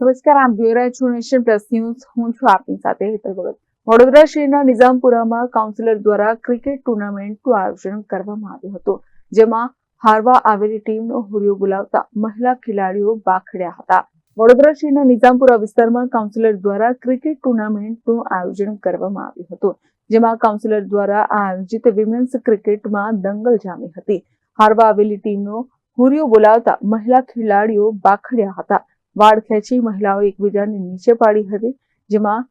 નમસ્કાર આપ જોઈ રહ્યા છો નેશન પ્લસ ન્યૂઝ. હું છું આપની સાથે હેતલ ભગત વડોદરા શહેરના નિઝામપુરામાં કાઉન્સિલર દ્વારા ક્રિકેટ ટુર્નામેન્ટનું આયોજન કરવામાં આવ્યું હતું, જેમાં હારવા આવેલી ટીમનો હુરિયો બોલાવતા મહિલા ખેલાડીઓ બાખડ્યા હતા. વડોદરા શહેરના નિઝામપુરા વિસ્તારમાં કાઉન્સિલર દ્વારા ક્રિકેટ ટુર્નામેન્ટનું આયોજન કરવામાં આવ્યું હતું, જેમાં કાઉન્સિલર દ્વારા આયોજિત વિમેન્સ ક્રિકેટમાં દંગલ જામી હતી. હારવા આવેલી ટીમનો હુરિયો બોલાવતા મહિલા ખેલાડીઓ બાખડ્યા હતા વાળ ખેંચી મહિલાઓ એકબીજાને નીચે પાડી હતી, જેમાં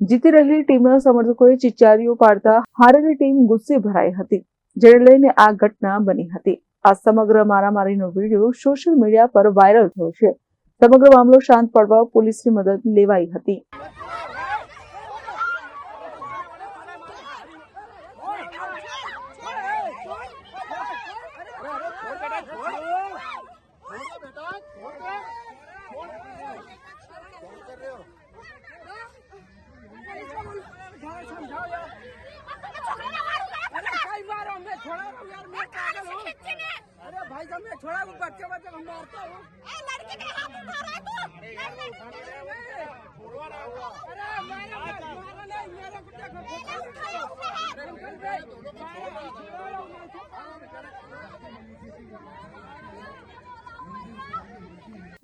જીતી રહેલી ટીમના સમર્થકોએ ચિચારીઓ પાડતા હારેલી ટીમ ગુસ્સે ભરાઈ હતી, જેને લઈને આ ઘટના બની હતી. આ સમગ્ર મારામારીનો વીડિયો સોશિયલ મીડિયા પર વાયરલ થયો છે. સમગ્ર મામલો શાંત પડવા પોલીસની મદદ લેવાઈ હતી. अरे भाई साहब मैं छोड़ा हूँ बच्चे बच्चे को मारता हूँ अरे मेरा मारा नहीं मेरा कुछ